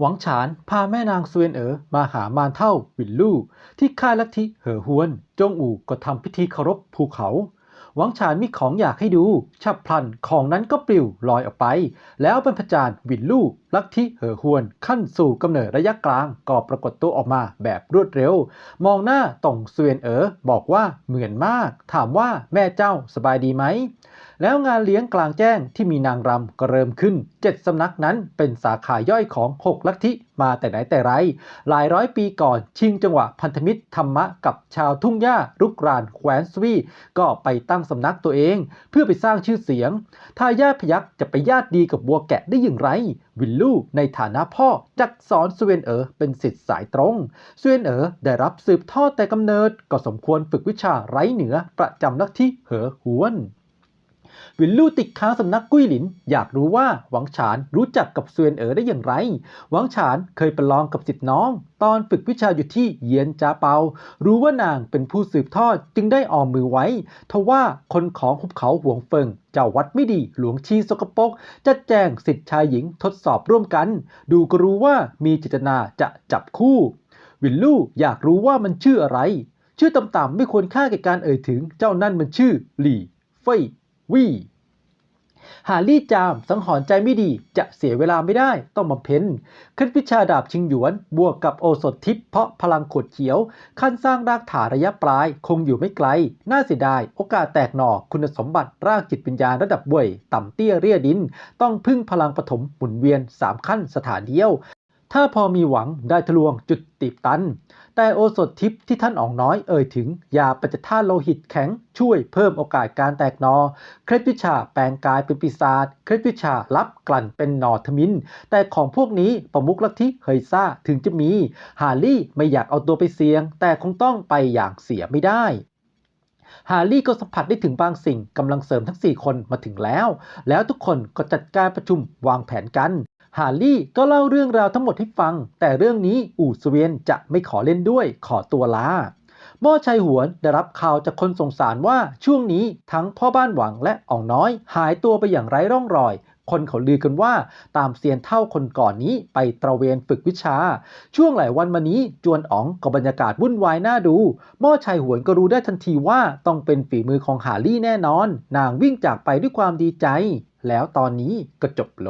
หวังฉานพาแม่นางเซวยนเอ๋อมาหามารเท่าวินลู่ที่ค่ายลัทธิเหอฮวน จงอู่ก็ทำพิธีเคารพภูเขา หวังฉานมีของอยากให้ดู ฉับพลันของนั้นก็ปลิวลอยออกไป แล้วบรรพจารย์วินลู่ลัทธิเหอฮวน ขั้นสู่กำเนิดระยะกลางก็ปรากฏตัวออกมาแบบรวดเร็ว มองหน้าต่องเซวยนเอ๋อบอกว่าเหมือนมาก ถามว่าแม่เจ้าสบายดีไหม แล้วงานเลี้ยงกลางแจ้งที่มีนางรำก็เริ่มขึ้นเจ็ดสำนักนั้นเป็นสาขาย่อยของหกลัทธิมาแต่ไหนแต่ไร หลายร้อยปีก่อนชิงจังหวะพันธมิตรธรรมะกับชาวทุ่งหญ้ารุกรานแคว้นสวีก็ไปตั้งสำนักตัวเอง เพื่อไปสร้างชื่อเสียงทายาทพยักษ์จะไปญาติดีกับบัวแกะได้อย่างไร วินลู่ในฐานะพ่อจักสอนสเวนเอ๋อเป็นสิทธิ์สายตรงสเวนเอ๋อได้รับสืบทอดแต่กำเนิดก็สมควรฝึกวิชาไร้เหนือประจำลัทธิเหอหวน วินลู่ติดค้างสำนักกุ้ยหลิน อยากรู้ว่าหวังฉานรู้จักกับเซวียนเอ๋อได้อย่างไร หวังฉานเคยประลองกับสิทธิน้อง ตอนฝึกวิชาอยู่ที่เยียนจาเปา รู้ว่านางเป็นผู้สืบทอดจึงได้ออมมือไว้ ทว่าคนของหุบเขาหวงเฟิงเจ้าวัดไม่ดีหลวงชีสกปรกจะแจ้งสิทธิชายหญิงทดสอบร่วมกัน ดูก็รู้ว่ามีเจตนาจะจับคู่ วินลู่อยากรู้ว่ามันชื่ออะไร ชื่อต่ำๆไม่ควรค่าแก่การเอ่ยถึง เจ้านั่นมันชื่อหลี่เฟย วี่หาลี่จามสังหรณ์ใจไม่ดีจะเสียเวลาไม่ได้ต้องมาเพ้นขึ้นวิชาดาบชิงหยวน บวกกับโอสถทิพย์เพราะพลังขดเขียว ขั้นสร้างรากฐานระยะปลาย คงอยู่ไม่ไกล น่าเสียดาย โอกาสแตกหน่อคุณสมบัติรากจิตวิญญาณระดับบ่ยต่ำเตี้ยเรียดิน ต้องพึ่งพลังปฐมหมุนเวียน 3 ขั้นสถานเดียว ถ้าพอมีหวังได้ทะลวงจุดตีบตัน แต่โอสถทิพย์ที่ท่านอ่องน้อยเอ่ยถึงยาปัจจธาโลหิตแข็งช่วยเพิ่มโอกาสการแตกนอ เคล็ดวิชาแปลงกายเป็นปีศาจ เคล็ดวิชาลับกลั่นเป็นหนอทมิน แต่ของพวกนี้ประมุขลัทธิเฮยซ่าถึงจะมี ฮารี่ไม่อยากเอาตัวไปเสี่ยง แต่คงต้องไปอย่างเสียไม่ได้ฮารี่ก็สัมผัสได้ถึงบางสิ่งกำลังเสริมทั้ง 4 คนมาถึงแล้ว แล้วทุกคนก็จัดการประชุมวางแผนกัน ฮารี่ก็เล่าเรื่องราวทั้งหมดให้ฟัง แต่เรื่องนี้อูสเวียนจะไม่ขอเล่นด้วยขอตัวลาหม้อชัยหวนได้รับข่าวจากคนสงสารว่าช่วงนี้ทั้งพ่อบ้านหวังและอ่องน้อย หายตัวไปอย่างไร้ร่องรอย คนเขาลือกันว่าตามเซียนเท่าคนก่อนนี้ไปตระเวนฝึกวิชา ช่วงหลายวันมานี้จวนอ๋องก็บรรยากาศวุ่นวายน่าดูหม้อชัยหวนก็รู้ได้ทันทีว่าต้องเป็นฝีมือของหาลี่แน่นอน นางวิ่งจากไปด้วยความดีใจ แล้วตอนนี้ก็จบลง